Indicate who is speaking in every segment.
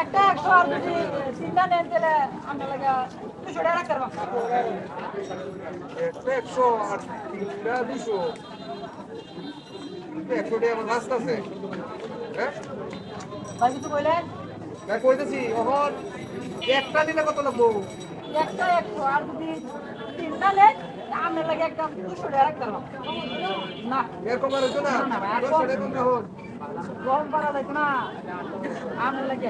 Speaker 1: একটা একশো আর যদি তিনটা নেন তাহলে আমরা লাগা দুশো টাকা রাখতে পারব।
Speaker 2: একটা একশো আর তিনটা দুশো। একশো টাকা আমার রাস্তা আছে। হ্যাঁ?
Speaker 1: ভাই কিছু কইলেন?
Speaker 2: কইতেছি এখন একটা নিলে কত লাগবো?
Speaker 1: একটা একশো আর যদি নেন আমরা লাগে একটা দুশো টাকা রাখতে না।
Speaker 2: এরকম আর না।
Speaker 1: না, কম। করা লাগবে না। আমরা লাগে।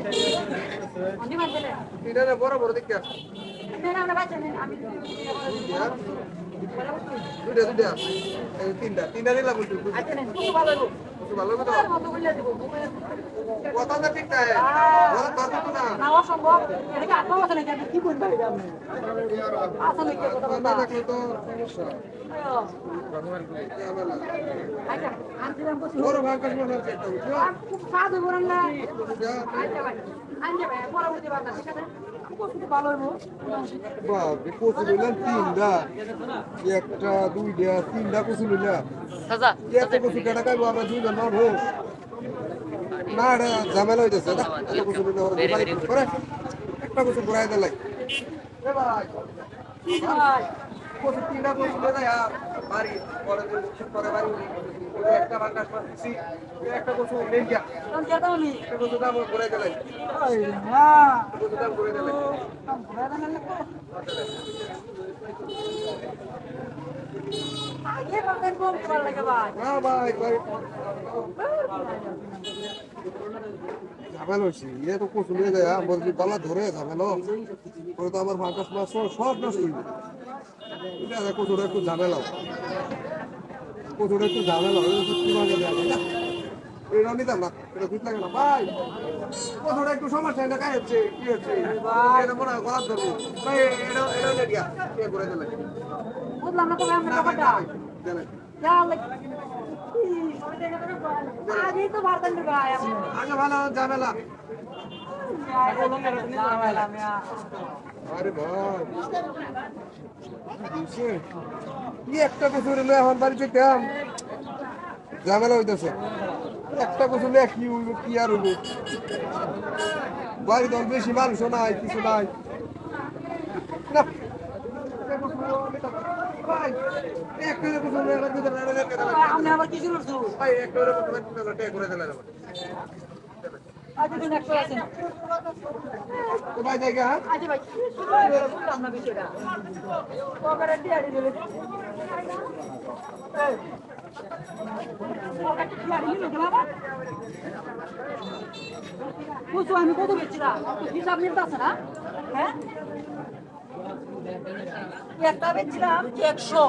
Speaker 2: তিনটা না বড় বড় দেখতে
Speaker 1: নেন আমরা বাচ্চা আমি
Speaker 2: দুইটা দুইটা তিনটা। বলছি
Speaker 1: আচ্ছা ভালো
Speaker 2: হবে তো
Speaker 1: তোমার মতো বললে দিব
Speaker 2: কথা না ঠিক কথা তো না
Speaker 1: না অসম্ভব। এটাকে নাকি? আপনি কি করবেন আসা নাকি কথা
Speaker 2: কথা
Speaker 1: বলবা
Speaker 2: না তো সমস্যা।
Speaker 1: আচ্ছা আনছিলাম বসে
Speaker 2: বড় ভাগ কাশবো না একটা বুঝছ
Speaker 1: খুব সাধু বলেন না আচ্ছা ভাই। আনছে ভাই পরবর্তী বার্তা ঠিক আছে? খুব ভালো হইব।
Speaker 2: বাপরে কচু নিলাম তিনটা একটা দুইটা তিনটা কচু নিলাম এত কচু কেটা খাইবো? আমরা দুইজন মানুষ না এটা ঝামেলা হইতেছে না ওরা বাড়ি করে একটা কচু ঘুরাই ওই একটা ঝামেলা হয়েছে ইয়ে তো কচু নিয়ে যায় যদি গলা ধরে ঝামেলা। পরে তো আমার মাকাস মাছ সব নষ্ট যাবে এটা দেখ কচুটা একটু ঝামেলা কচুটা একটু ঝামেলা সত্যি মানে দেওয়া যায় না এটা নিতাম না এটা ঠিক লাগে না। ভাই কচুটা একটু সমস্যা এটা কাজ হচ্ছে কি হচ্ছে? এটা মনে হয় গলা ধরবো। ভাই এটা এটা হলে গিয়া করে দিলে।
Speaker 1: বুঝলাম না তবে আমরা
Speaker 2: আগে একটা বছর এলো এখন বাড়িতে কাম ঝামেলা হইতেছে একটা বছর এলে কি হইব কি আর হইব বাড়ি দল বেশি মানুষও নাই কিছু নাই না
Speaker 1: বুঝছ আমি কত বেচছিলাম? হিসাব মিলতে আছে না? হ্যাঁ? একটা বেচছিলাম একশো।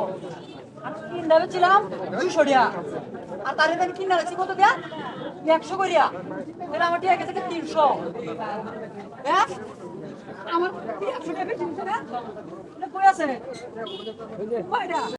Speaker 1: আর তিনটা বেচছিলাম দুইশো টাকা আর তার আমি কিনা কত দেয়া? একশো করিয়া। তাহলে আমার টিয়া তিনশো? হ্যাঁ? আমার একশো টাকা তিনশো কই আছে?